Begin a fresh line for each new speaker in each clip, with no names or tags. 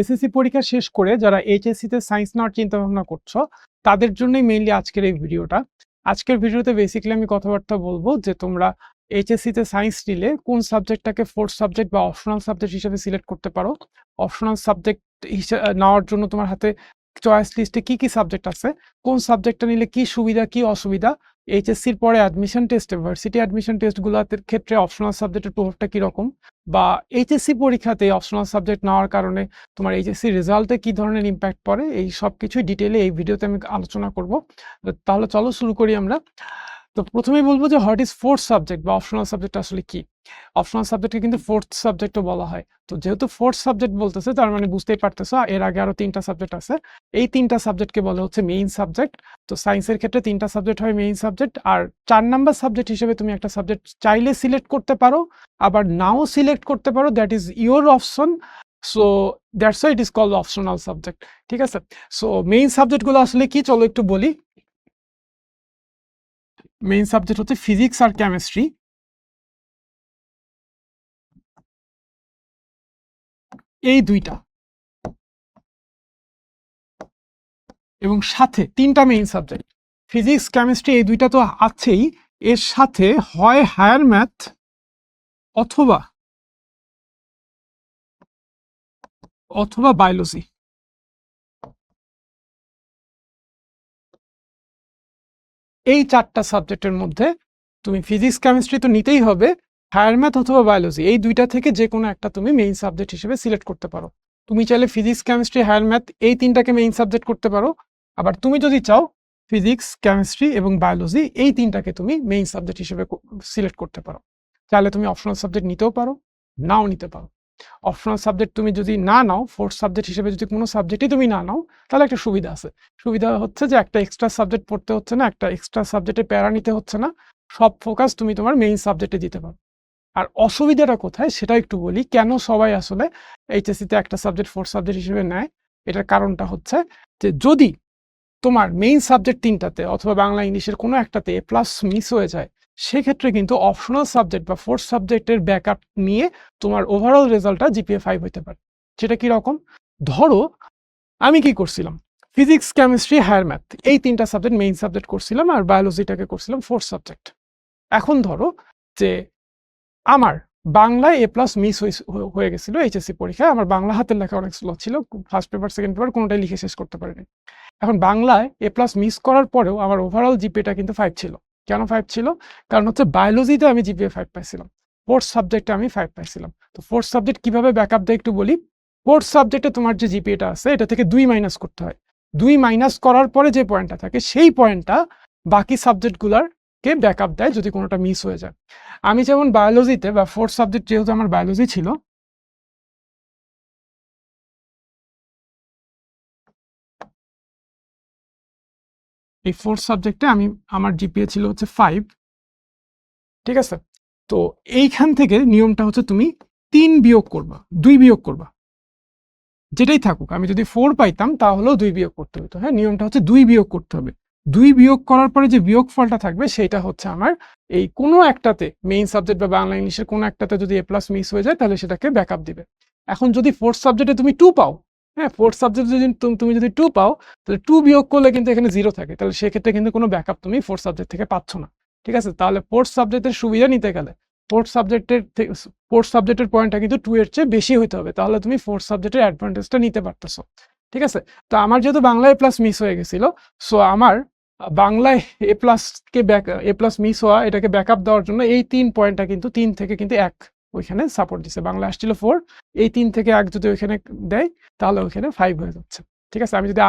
SSC পরীক্ষা শেষ করে যারা এইচএসসি তে সায়েন্স নেওয়ার চিন্তা ভাবনা করছ, তাদের জন্যই মেইনলি আজকের এই ভিডিওটা। আজকের ভিডিওতে বেসিক্যালি আমি কথাবার্তা বলব যে তোমরা এইচএসসি তে সায়েন্স নিলে কোন সাবজেক্টটাকে ফোর্থ সাবজেক্ট বা অপশনাল সাবজেক্ট হিসেবে সিলেক্ট করতে পারো। অপশনাল সাবজেক্ট হিসেবে নেওয়ার জন্য তোমার হাতে চয়েস লিস্টে কি কি সাবজেক্ট আছে, কোন সাবজেক্টটা নিলে কি সুবিধা, কি অসুবিধা এইচএসসির পরে অ্যাডমিশন টেস্ট ভার্সিটি অ্যাডমিশন টেস্টগুলোর ক্ষেত্রে অপশনাল সাবজেক্টের প্রভাবটা কীরকম? বা এইচএসসি পরীক্ষাতে অপশনাল সাবজেক্ট নেওয়ার কারণে তোমার এইচএসসি রেজাল্টে কি ধরনের ইম্প্যাক্ট পড়ে? এই সব কিছুই ডিটেলে এই ভিডিওতে আমি আলোচনা করব। তাহলে চলো শুরু করি আমরা। তো প্রথমেই বলব যে হোয়াট ইজ ফোর্থ সাবজেক্ট বা অপশনাল সাবজেক্ট আসলে কি? অপশনাল সাবজেক্টকে কিন্তু ফোর্থ সাবজেক্টও বলা হয়। তো যেহেতু ফোর্থ সাবজেক্ট বলতেছে, তার মানে বুঝতেই পারতেছো, এর আগে আরও তিনটা সাবজেক্ট আছে। এই তিনটা সাবজেক্টকে বলা হচ্ছে মেইন সাবজেক্ট। তো সায়েন্সের ক্ষেত্রে তিনটা সাবজেক্ট হয় মেইন সাবজেক্ট, আর চার নাম্বার সাবজেক্ট হিসেবে তুমি একটা সাবজেক্ট চাইলে সিলেক্ট করতে পারো, আবার নাও সিলেক্ট করতে পারো, that is your option. So that's it is call optional subject, ঠিক আছে? সো মেইন সাবজেক্টগুলো আসলে কি? চলো একটু বলি। মেইন সাবজেক্ট হচ্ছে ফিজিক্স আর কেমিস্ট্রি এই দুইটা। এবং সাথে তিনটা মেইন সাবজেক্ট ফিজিক্স কেমিস্ট্রি এই দুইটা তো আছেই। এর সাথে হয় হায়ার ম্যাথ অথবা অথবা বায়োলজি এই চারটা সাবজেক্টের মধ্যে তুমি ফিজিক্স, কেমিস্ট্রি তো নিতেই হবে, হায়ার ম্যাথ অথবা বায়োলজি, এই দুইটা থেকে যে কোনো একটা তুমি মেইন সাবজেক্ট হিসেবে সিলেক্ট করতে পারো। তুমি চাইলে ফিজিক্স, কেমিস্ট্রি, হায়ার ম্যাথ এই তিনটাকে মেইন সাবজেক্ট করতে পারো, আবার তুমি যদি চাও ফিজিক্স, কেমিস্ট্রি এবং বায়োলজি এই তিনটাকে তুমি মেইন সাবজেক্ট হিসেবে সিলেক্ট করতে পারো। চাইলে তুমি অপশনাল সাবজেক্ট নিতেও পারো, নাও নিতে পারো। অপশনাল সাবজেক্ট তুমি যদি না নাও ফোর্থ সাবজেক্ট হিসেবে যদি কোনো সাবজেক্টই তুমি না নাও, তাহলে একটা সুবিধা আছে। সুবিধা হচ্ছে যে একটা এক্সট্রা সাবজেক্ট পড়তে হচ্ছে না, একটা এক্সট্রা সাবজেক্টে প্যারা নিতে হচ্ছে না, সব ফোকাস তুমি তোমার মেইন সাবজেক্টে দিতে পারো। আর অসুবিধাটা কোথায় সেটা একটু বলি, কেন সবাই আসলে এইচএসসিতে একটা সাবজেক্ট ফোর্থ সাবজেক্ট হিসেবে নেয়? এটার কারণটা হচ্ছে যে যদি তোমার মেইন সাবজেক্ট তিনটাতে অথবা বাংলা, ইংলিশের কোনো একটাতে এ প্লাস মিস হয়ে যায় সেক্ষেত্রে কিন্তু অপশনাল সাবজেক্ট বা ফোর্থ সাবজেক্টের ব্যাকআপ নিয়ে তোমার ওভারঅল রেজাল্টটা জিপিএ ফাইভ হতে পারে। সেটা কীরকম ধরো, আমি কি করছিলাম? ফিজিক্স কেমিস্ট্রি হায়ার ম্যাথ এই তিনটা সাবজেক্ট মেইন সাবজেক্ট করছিলাম আর বায়োলজিটাকে করছিলাম ফোর্থ সাবজেক্ট এখন ধরো যে আমার বাংলায় এ প্লাস মিস হয়ে গেছিল এইচএসসি পরীক্ষায়, আমার বাংলা হাতের লেখা অনেক স্লো ছিল ফার্স্ট পেপার সেকেন্ড পেপার কোনোটাই লিখে শেষ করতে পারিনি। এখন বাংলায় এ প্লাস মিস করার পরেও আমার ওভারঅল জিপিএটা কিন্তু ফাইভ ছিল। কেন ফাইভ ছিল? কারণ হচ্ছে বায়োলজিতে আমি জিপিএ ফাইভ পাইছিলাম। ফোর্থ সাবজেক্টে আমি ফাইভ পাইছিলাম। তো ফোর্থ সাবজেক্ট কীভাবে ব্যাকআপ দেয় একটু বলি? ফোর্থ সাবজেক্টে তোমার যে জিপিএটা আছে, এটা থেকে দুই মাইনাস করতে হয়। দুই মাইনাস করার পরে যে পয়েন্টটা থাকে, সেই পয়েন্টটা বাকি সাবজেক্টগুলার কে ব্যাকআপ দেয় যদি কোনোটা মিস হয়ে যায়। আমি যেমন বায়োলজিতে বা ফোর্থ সাবজেক্ট যেহেতু আমার বায়োলজি ছিল এই ফোর্থ সাবজেক্টে আমি, আমার জিপিএ ছিল হচ্ছে ফাইভ ঠিক আছে? তো এইখান থেকে নিয়মটা হচ্ছে তুমি তিন বিয়োগ করবা, দুই বিয়োগ করবা। যেটাই থাকুক, আমি যদি ফোর পাইতাম তাহলেও দুই বিয়োগ করতে হতো। হ্যাঁ নিয়মটা হচ্ছে দুই বিয়োগ করতে হবে। দুই বিয়োগ করার পরে যে বিয়োগ ফলটা থাকবে সেটা হচ্ছে আমার এই কোনো একটাতে মেইন সাবজেক্ট বা বাংলা ইংলিশের কোনো একটাতে যদি এ প্লাস মিস হয়ে যায় তাহলে সেটাকে ব্যাকআপ দিবে। এখন যদি ফোর্থ সাবজেক্টে তুমি টু পাও হ্যাঁ ফোর্থ সাবজেক্ট যদি তুমি যদি টু পাও, তাহলে টু বিয়োগ করলে কিন্তু এখানে জিরো থাকে। তাহলে সেক্ষেত্রে কিন্তু কোনো ব্যাকআপ তুমি ফোর্থ সাবজেক্ট থেকে পাচ্ছ না। ঠিক আছে? তাহলে ফোর্থ সাবজেক্টের সুবিধা নিতে গেলে ফোর্থ সাবজেক্টের ফোর্থ সাবজেক্টের পয়েন্টটা কিন্তু টু এর চেয়ে বেশি হতে হবে। তাহলে তুমি ফোর্থ সাবজেক্টের অ্যাডভান্টেজটা নিতে পারতেছো। ঠিক আছে? তো আমার যেহেতু বাংলায় প্লাস মিস হয়ে গেছিল সো আমার বাংলায় এ প্লাসকে ব্যাক এ প্লাস মিস হওয়া, এটাকে ব্যাকআপ দেওয়ার জন্য এই তিন পয়েন্টটা কিন্তু তিন থেকে কিন্তু এক ওইখানে সাপোর্ট দিছে। বাংলা আসছিল ফোর এই তিন থেকে এক যদি ওইখানে দেয়, তাহলে ওইখানে ফাইভ হয়ে যাচ্ছে। ঠিক আছে? আমি যদি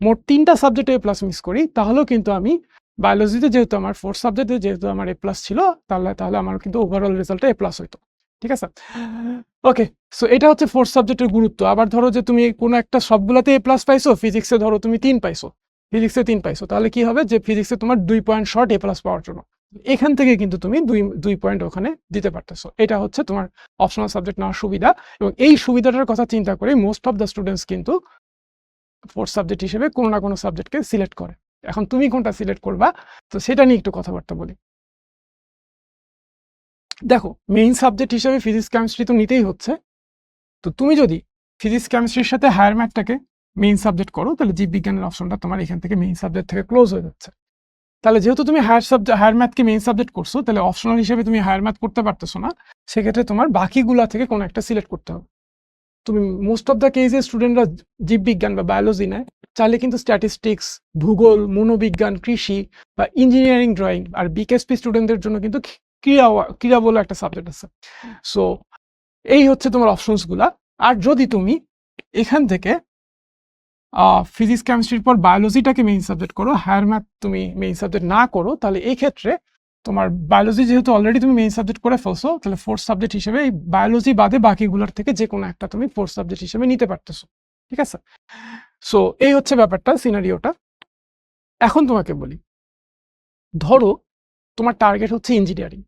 মোট তিনটা সাবজেক্টে এ প্লাস মিস করি, তাহলেও কিন্তু আমি বায়োলজিতে যেহেতু আমার ফোর্থ সাবজেক্টে যেহেতু আমার এ প্লাস ছিল, তাহলে তাহলে আমার কিন্তু ওভারঅল রেজাল্টে এ প্লাস হইতো। ঠিক আছে? ওকে সো এটা হচ্ছে ফোর্থ সাবজেক্টের গুরুত্ব। আবার ধরো যে তুমি কোনো একটা সবগুলোতে এ প্লাস পাইছো ফিজিক্সে ধরো তুমি তিন পাইছো ফিজিক্সে তিন পাইছো, তাহলে কি হবে? যে ফিজিক্সে তোমার দুই পয়েন্ট শর্ট এ প্লাস পাওয়ার জন্য। এখান থেকে কিন্তু তুমি দুই দুই পয়েন্ট ওখানে দিতে পারতেছো। এটা হচ্ছে তোমার অপশনাল সাবজেক্ট নেওয়ার সুবিধা এবং এই সুবিধাটার কথা চিন্তা করে মোস্ট অফ দ্য স্টুডেন্টস কিন্তু ফোর্থ সাবজেক্ট হিসেবে কোনো না কোনো সাবজেক্টকে সিলেক্ট করে। এখন তুমি কোনটা সিলেক্ট করবা? তো সেটা নিয়ে একটু কথাবার্তা বলি। দেখো মেইন সাবজেক্ট হিসেবে ফিজিক্স কেমিস্ট্রি তো নিতেই হচ্ছে। তো তুমি যদি ফিজিক্স কেমিস্ট্রির সাথে হায়ার ম্যাথটাকে মেইন সাবজেক্ট করো, তাহলে জীববিজ্ঞানের অপশনটা তোমার এখান থেকে মেইন সাবজেক্ট থেকে ক্লোজ হয়ে যাচ্ছে। তাহলে যেহেতু তুমি হায়ার সাবজেক্ট হায়ার ম্যাথকে মেইন সাবজেক্ট করছ, তাহলে অপশনাল হিসেবে তুমি হায়ার ম্যাথ করতে পারতেছো না, সেক্ষেত্রে তোমার বাকিগুলা থেকে কোনো একটা সিলেক্ট করতে হবে। তুমি মোস্ট অফ দ্য কেসে স্টুডেন্টরা জীববিজ্ঞান বা বায়োলজি নেয়, চাইলে কিন্তু স্ট্যাটিস্টিক্স ভূগোল, মনোবিজ্ঞান, কৃষি বা ইঞ্জিনিয়ারিং ড্রয়িং আর বিকেএসপি স্টুডেন্টদের জন্য কিন্তু ক্রীড়া ক্রীড়া বলে একটা সাবজেক্ট আছে। সো এই হচ্ছে তোমার অপশনসগুলা আর যদি তুমি এখান থেকে ফিজিক্স কেমিস্ট্রির পর বায়োলজিটাকে মেইন সাবজেক্ট করো হায়ার ম্যাথ তুমি মেইন সাবজেক্ট না করো, তাহলে এই ক্ষেত্রে তোমার বায়োলজি যেহেতু অলরেডি তুমি মেইন সাবজেক্ট করে ফেলছো, তাহলে ফোর্থ সাবজেক্ট হিসেবে এই বায়োলজি বাদে বাকিগুলোর থেকে যে কোনো একটা তুমি ফোর্থ সাবজেক্ট হিসেবে নিতে পারতেছো, ঠিক আছে? সো এই হচ্ছে ব্যাপারটা সিনারিওটা এখন তোমাকে বলি, ধরো তোমার টার্গেট হচ্ছে ইঞ্জিনিয়ারিং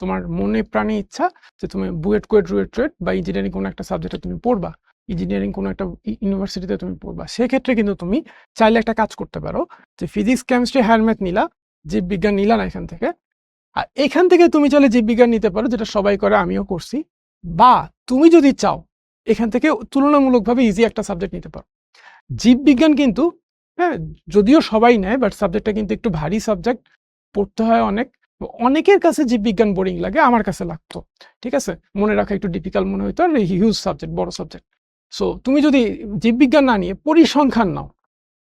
তোমার মনে প্রাণে ইচ্ছা যে তুমি বুয়েট কুয়েট রুয়েট টুয়েট বা ইঞ্জিনিয়ারিং কোনো একটা সাবজেক্টে তুমি পড়বা ইঞ্জিনিয়ারিং কোনো একটা ইউনিভার্সিটিতে তুমি পড়বা। সেক্ষেত্রে কিন্তু তুমি চাইলে একটা কাজ করতে পারো যে ফিজিক্স কেমিস্ট্রি হ্যান্ড ম্যাথ নিলা জীববিজ্ঞান নিলা না এখান থেকে। আর এখান থেকে তুমি চাইলে জীববিজ্ঞান নিতে পারো, যেটা সবাই করে, আমিও করছি। বা তুমি যদি চাও, এখান থেকে তুলনামূলকভাবে ইজি একটা সাবজেক্ট নিতে পারো। জীববিজ্ঞান কিন্তু হ্যাঁ যদিও সবাই নেয় বাট সাবজেক্টটা কিন্তু একটু ভারী সাবজেক্ট পড়তে হয় অনেক। অনেকের কাছে জীববিজ্ঞান বোরিং লাগে, আমার কাছে লাগতো। ঠিক আছে? মনে রাখা একটু ডিফিকাল্ট মনে হইতো, আর হিউজ সাবজেক্ট বড় সাবজেক্ট সো তুমি যদি জীববিজ্ঞান না নিয়ে পরিসংখ্যান নাও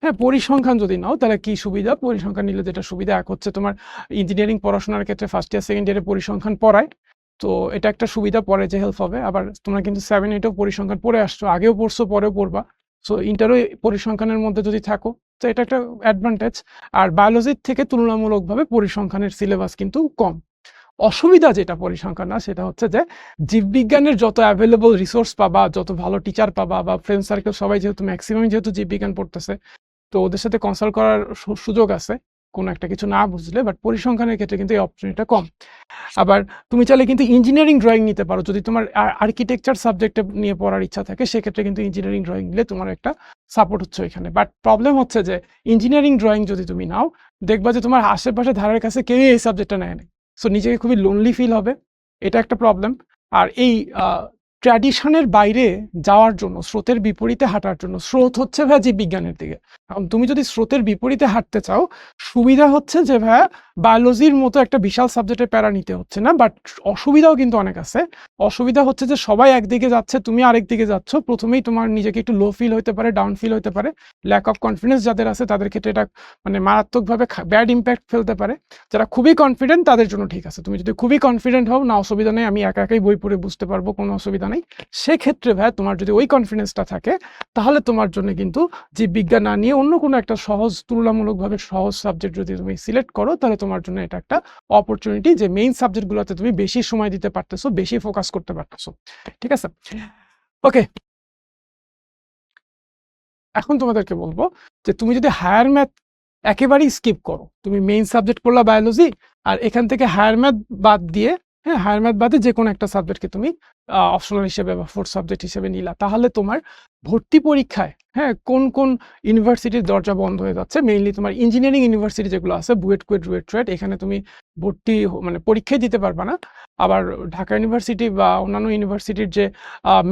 হ্যাঁ পরিসংখ্যান যদি নাও, তাহলে কি সুবিধা? পরিসংখ্যান নিলে যেটা সুবিধা, এক হচ্ছে তোমার ইঞ্জিনিয়ারিং পড়াশোনার ক্ষেত্রে ফার্স্ট ইয়ার সেকেন্ড ইয়ারে পরিসংখ্যান পড়ায়। তো এটা একটা সুবিধা, পরে যে হেল্প হবে। আবার তোমরা কিন্তু সেভেন এইটেও পরিসংখ্যান পড়ে আসছো, আগেও পড়ছো, পরেও পড়বা। সো ইন্টারও পরিসংখ্যানের মধ্যে যদি থাকো, তো এটা একটা অ্যাডভান্টেজ আর বায়োলজির থেকে তুলনামূলকভাবে পরিসংখ্যানের সিলেবাস কিন্তু কম। অসুবিধা যেটা পরিসংখ্যান না, সেটা হচ্ছে যে জীববিজ্ঞানের যত অ্যাভেলেবল রিসোর্স পাবা, যত ভালো টিচার পাবা বা ফ্রেন্ড সার্কেল সবাই যেহেতু ম্যাক্সিমাম যেহেতু জীববিজ্ঞান পড়তেছে, তো ওদের সাথে কনসাল্ট করার সুযোগ আছে। কোনো একটা কিছু না বুঝলে বাট পরিসংখ্যানের ক্ষেত্রে কিন্তু এই অপরচুনিটিটা কম। আবার তুমি চাইলে কিন্তু ইঞ্জিনিয়ারিং ড্রয়িং নিতে পারো। যদি তোমার আর্কিটেকচার সাবজেক্টে নিয়ে পড়ার ইচ্ছা থাকে, সেক্ষেত্রে কিন্তু ইঞ্জিনিয়ারিং ড্রয়িং নিলে তোমার একটা সাপোর্ট হচ্ছে এখানে বাট প্রবলেম হচ্ছে যে ইঞ্জিনিয়ারিং ড্রয়িং যদি তুমি নাও, দেখবা যে তোমার আশেপাশে ধারের কাছে কেউই এই সাবজেক্টটা নেয় না সো নিজেকে খুবই লোনলি ফিল হবে। এটা একটা প্রবলেম আর এই ট্র্যাডিশনের বাইরে যাওয়ার জন্য, স্রোতের বিপরীতে হাঁটার জন্য, স্রোত হচ্ছে ভাইয়া জীববিজ্ঞানের দিকে। এখন তুমি যদি স্রোতের বিপরীতে হাঁটতে চাও, সুবিধা হচ্ছে যে ভাইয়া বায়োলজির মতো একটা বিশাল সাবজেক্টের প্যারা নিতে হচ্ছে না, বাট অসুবিধাও কিন্তু অনেক আছে। অসুবিধা হচ্ছে যে সবাই একদিকে যাচ্ছে, তুমি আরেক দিকে যাচ্ছ, প্রথমেই তোমার নিজেকে একটু লো ফিল হতে পারে ডাউন ফিল হতে পারে ল্যাক অফ কনফিডেন্স যাদের আছে তাদের ক্ষেত্রে এটা মানে মারাত্মকভাবে ব্যাড ইম্প্যাক্ট ফেলতে পারে। যারা খুবই কনফিডেন্ট তাদের জন্য ঠিক আছে। তুমি যদি খুবই কনফিডেন্ট হও, না অসুবিধা নেই, আমি একা একাই বই পড়ে বুঝতে পারব, কোনো অসুবিধা নেই সেক্ষেত্রে ভাই তোমার যদি ওই কনফিডেন্সটা থাকে, তাহলে তোমার জন্য কিন্তু জীববিজ্ঞান না নিয়ে অন্য কোনো একটা সহজ, তুলনামূলকভাবে সহজ সাবজেক্ট যদি তুমি সিলেক্ট করো, তাহলে তোমার জন্য এটা একটা অপরচুনিটি যে মেইন সাবজেক্টগুলোতে তুমি বেশি সময় দিতে পারতেছো, বেশি ফোকাস করতে পারতেছো। ঠিক আছে? ওকে এখন তোমাদেরকে বলব যে তুমি যদি হায়ার ম্যাথ একেবারেই স্কিপ করো, তুমি মেইন সাবজেক্ট পড়লা বায়োলজি আর এখান থেকে হায়ার ম্যাথ বাদ দিয়ে হ্যাঁ হায়ার ম্যাথ বাদে যে কোনো একটা সাবজেক্টকে তুমি অপশনাল হিসেবে বা ফোর্থ সাবজেক্ট হিসেবে নিলা। তাহলে তোমার ভর্তি পরীক্ষায় হ্যাঁ কোন কোন ইউনিভার্সিটির দরজা বন্ধ হয়ে যাচ্ছে? মেইনলি তোমার ইঞ্জিনিয়ারিং ইউনিভার্সিটি যেগুলো আছে, বুয়েট, কুয়েট, রুয়েট ট্রেড এখানে তুমি ভর্তি মানে পরীক্ষায় দিতে পারবে না। আবার ঢাকা ইউনিভার্সিটি বা অন্যান্য ইউনিভার্সিটির যে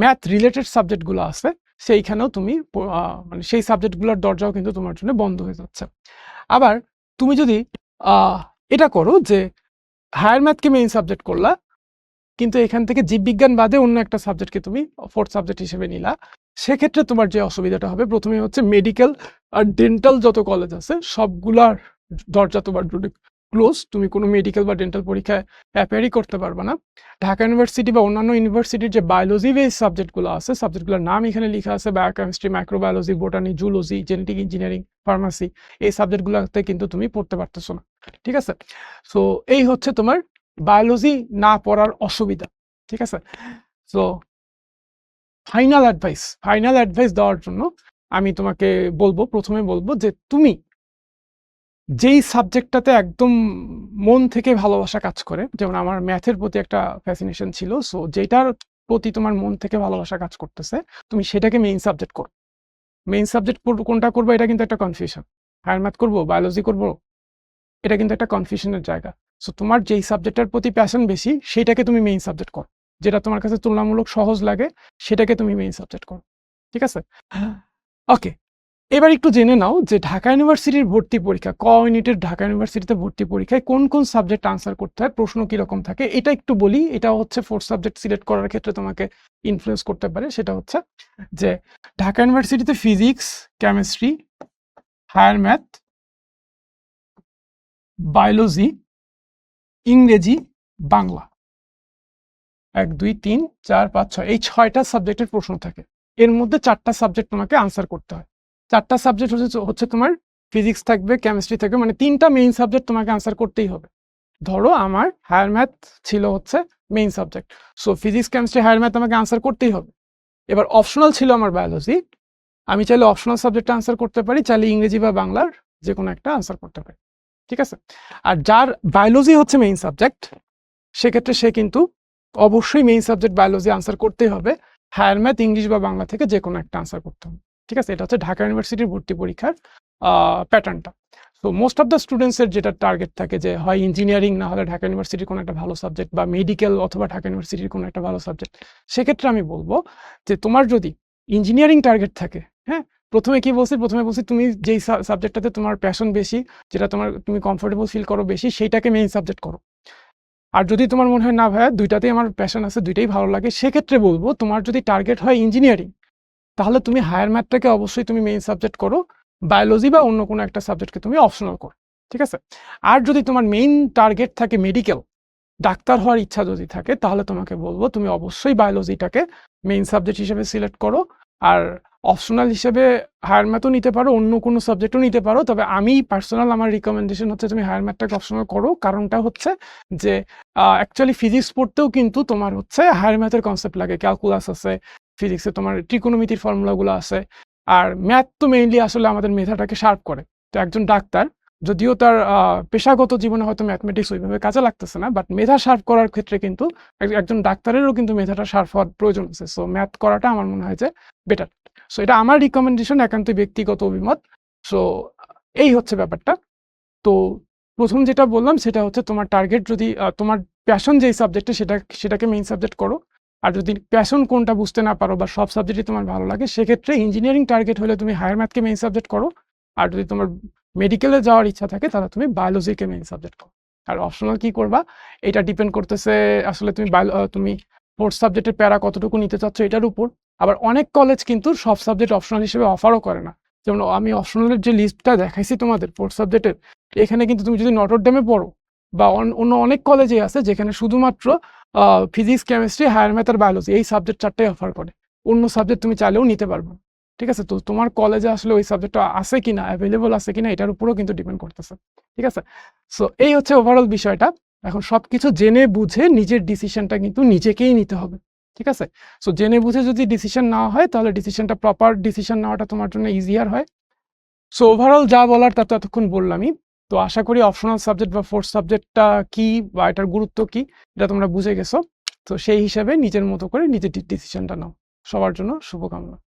ম্যাথ রিলেটেড সাবজেক্টগুলো আছে, সেইখানেও তুমি মানে সেই সাবজেক্টগুলোর দরজাও কিন্তু তোমার জন্য বন্ধ হয়ে যাচ্ছে। আবার তুমি যদি এটা করো যে হায়ার ম্যাথকে মেইন সাবজেক্ট করলা, কিন্তু এখান থেকে জীববিজ্ঞান বাদে অন্য একটা সাবজেক্টকে তুমি ফোর্থ সাবজেক্ট হিসেবে নিলা। সেক্ষেত্রে তোমার যে অসুবিধাটা হবে, প্রথমে হচ্ছে মেডিকেল আর ডেন্টাল যত কলেজ আছে, সবগুলার দরজা তোমার জন্য ক্লোজ তুমি কোনো মেডিকেল বা ডেন্টাল পরীক্ষায় অ্যাপিয়ারই করতে পারবে না। ঢাকা ইউনিভার্সিটি বা অন্যান্য ইউনিভার্সিটির যে বায়োলজি বেস সাবজেক্টগুলো আছে সাবজেক্টগুলোর নাম এখানে লেখা আছে biochemistry microbiology botany zoology genetic engineering pharmacy এই সাবজেক্টগুলোতে কিন্তু তুমি পড়তে পারতেছো না। ঠিক আছে? সো এই হচ্ছে তোমার বায়োলজি না পড়ার অসুবিধা, ঠিক আছে? So final advice final advice দেওয়ার জন্য আমি তোমাকে বলব, প্রথমে বলব যে তুমি যেই সাবজেক্টটাতে একদম মন থেকে ভালোবাসা কাজ করে, যেমন আমার ম্যাথের প্রতি একটা ফ্যাসিনেশন ছিল সো যেটার প্রতি তোমার মন থেকে ভালোবাসা কাজ করতেছে, তুমি সেটাকে মেইন সাবজেক্ট করো। মেইন সাবজেক্ট কোনটা করব, এটা কিন্তু একটা কনফিউশন হায়ার ম্যাথ করব বায়োলজি করব এটা কিন্তু একটা কনফিউশনের জায়গা। সো তোমার যেই সাবজেক্টের প্রতি প্যাশন বেশি সেটাকে তুমি মেইন সাবজেক্ট করো। যেটা তোমার কাছে তুলনামূলক সহজ লাগে সেটাকে তুমি মেইন সাবজেক্ট করো। ঠিক আছে? ওকে এবার একটু জেনে নাও যে ঢাকা ইউনিভার্সিটির ভর্তি পরীক্ষা ক ইউনিটের ঢাকা ইউনিভার্সিটিতে ভর্তি পরীক্ষায় কোন কোন সাবজেক্ট আনসার করতে হয় প্রশ্ন কীরকম থাকে এটা একটু বলি। এটা হচ্ছে ফোর্থ সাবজেক্ট সিলেক্ট করার ক্ষেত্রে তোমাকে ইনফ্লুয়েন্স করতে পারে সেটা হচ্ছে যে ঢাকা ইউনিভার্সিটিতে physics chemistry higher math biology, ইংরেজি, বাংলা। এক, দুই, তিন, চার, পাঁচ, ছয়, এই ছয়টা সাবজেক্টের প্রশ্ন থাকে। এর মধ্যে চারটা সাবজেক্ট তোমাকে আনসার করতে হয়। চারটা সাবজেক্ট হচ্ছে হচ্ছে তোমার ফিজিক্স থাকবে কেমিস্ট্রি থাকবে মানে তিনটা মেইন সাবজেক্ট তোমাকে আনসার করতেই হবে। ধরো আমার হায়ার ম্যাথ ছিল হচ্ছে main subject so physics chemistry higher math আমাকে আনসার করতেই হবে। এবার অপশনাল ছিল আমার বায়োলজি আমি চাইলে অপশনাল সাবজেক্ট আনসার করতে পারি, চাইলে ইংরেজি বা বাংলার যে কোনো একটা আনসার করতে পারি। ঠিক আছে? আর যার বায়োলজি হচ্ছে মেইন সাবজেক্ট সেক্ষেত্রে সে কিন্তু অবশ্যই মেইন সাবজেক্ট বায়োলজি আনসার করতেই হবে। হায়ার ম্যাথ ইংলিশ বা বাংলা থেকে যে কোনো একটা আনসার করতে হবে। ঠিক আছে? এটা হচ্ছে ঢাকা ইউনিভার্সিটির ভর্তি পরীক্ষার প্যাটার্নটা তো মোস্ট অফ দ্য স্টুডেন্টসের যেটা টার্গেট থাকে যে হয় ইঞ্জিনিয়ারিং না হলে ঢাকা ইউনিভার্সিটির কোনো একটা ভালো সাবজেক্ট বা মেডিকেল অথবা ঢাকা ইউনিভার্সিটির কোনো একটা ভালো সাবজেক্ট সেক্ষেত্রে আমি বলব যে তোমার যদি ইঞ্জিনিয়ারিং টার্গেট থাকে হ্যাঁ? প্রথমে কি বলছি? প্রথমে বলছি তুমি যেই সাবজেক্টটাতে তোমার প্যাশন বেশি, যেটা তোমার, তুমি কমফোর্টেবল ফিল করো বেশি, সেইটাকে মেইন সাবজেক্ট করো। আর যদি তোমার মনে হয়, না ভাইয়া, দুইটাতেই আমার প্যাশন আছে, দুইটাই ভালো লাগে, সেক্ষেত্রে বলব, তোমার যদি টার্গেট হয় ইঞ্জিনিয়ারিং তাহলে তুমি হায়ার ম্যাথটাকে অবশ্যই তুমি মেইন সাবজেক্ট করো বায়োলজি বা অন্য কোনো একটা সাবজেক্টকে তুমি অপশনাল করো, ঠিক আছে? আর যদি তোমার মেইন টার্গেট থাকে মেডিকেল ডাক্তার হওয়ার ইচ্ছা যদি থাকে, তাহলে তোমাকে বলব, তুমি অবশ্যই বায়োলজিটাকে মেইন সাবজেক্ট হিসেবে সিলেক্ট করো, আর অপশনাল হিসেবে হায়ার ম্যাথও নিতে পারো, অন্য কোনো সাবজেক্টও নিতে পারো, তবে আমি পার্সোনাল আমার রিকমেন্ডেশন হচ্ছে তুমি হায়ার ম্যাথটাকে অপশনাল করো। কারণটা হচ্ছে যে অ্যাকচুয়ালি ফিজিক্স পড়তেও কিন্তু তোমার হচ্ছে হায়ার ম্যাথের কনসেপ্ট লাগে। ক্যালকুলাস আছে ফিজিক্সে তোমার ট্রিকোনোমিতির ফর্মুলাগুলো আছে। আর ম্যাথ তো মেইনলি আসলে আমাদের মেধাটাকে শার্প করে। তো একজন ডাক্তার, যদিও তার পেশাগত জীবনে হয়তো ম্যাথমেটিক্স ওইভাবে কাজে লাগতেছে না বাট মেধা শার্প করার ক্ষেত্রে কিন্তু একজন ডাক্তারেরও কিন্তু মেধাটা শার্প হওয়ার প্রয়োজন আছে। সো ম্যাথ করাটা আমার মনে হয় যে বেটার সো এটা আমার রিকমেন্ডেশন একান্ত ব্যক্তিগত অভিমত। সো এই হচ্ছে ব্যাপারটা। তো, প্রথম যেটা বললাম, সেটা হচ্ছে তোমার টার্গেট যদি তোমার প্যাশন যেই সাবজেক্টে সেটা, সেটাকে মেইন সাবজেক্ট করো। আর যদি প্যাশন কোনটা বুঝতে না পারো বা সব সাবজেক্টই তোমার ভালো লাগে, সেক্ষেত্রে ইঞ্জিনিয়ারিং টার্গেট হলে তুমি হায়ার ম্যাথকে মেইন সাবজেক্ট করো। আর যদি তোমার মেডিকেলে যাওয়ার ইচ্ছা থাকে, তাহলে তুমি বায়োলজিকে মেইন সাবজেক্ট করো। আর অপশনাল কি করবা? এটা ডিপেন্ড করতেছে, আসলে তুমি তুমি ফোর্থ সাবজেক্টের প্যারা কতটুকু নিতে চাচ্ছ, এটার উপর। আবার অনেক কলেজ কিন্তু সব সাবজেক্ট অপশনাল হিসেবে অফারও করে না। যেমন আমি অপশনালের যে লিস্টটা দেখাইছি তোমাদের ফোর্থ সাবজেক্টের এখানে কিন্তু তুমি যদি নটর ড্যামে পড়ো বা অন্য অনেক কলেজে আছে যেখানে শুধুমাত্র ফিজিক্স কেমিস্ট্রি হায়ার ম্যাথ আর বায়োলজি এই সাবজেক্ট চারটাই অফার করে। অন্য সাবজেক্ট তুমি চাইলেও নিতে পারবে। ঠিক আছে? তো তোমার কলেজে আসলে ওই সাবজেক্টটা আছে কিনা অ্যাভেলেবল আছে কিনা, এটার উপরেও কিন্তু ডিপেন্ড করতেছে। ঠিক আছে? সো এই হচ্ছে ওভারঅল বিষয়টা। এখন সব কিছু জেনে বুঝে নিজের ডিসিশনটা কিন্তু নিজেকেই নিতে হবে। ঠিক আছে? সো জেনে বুঝে যদি ডিসিশন নেওয়া হয়, তাহলে ডিসিশনটা প্রপার ডিসিশন নেওয়াটা তোমার জন্য ইজিয়ার হয়। সো ওভারঅল যা বলার তা তো এতক্ষণ বললামই। তো আশা করি অপশনাল সাবজেক্ট বা ফোর্থ সাবজেক্টটা কি বা এটার গুরুত্ব কি, এটা তোমরা বুঝে গেছো। তো সেই হিসাবে নিজের মতো করে নিজের ডিসিশনটা নাও। সবার জন্য শুভকামনা।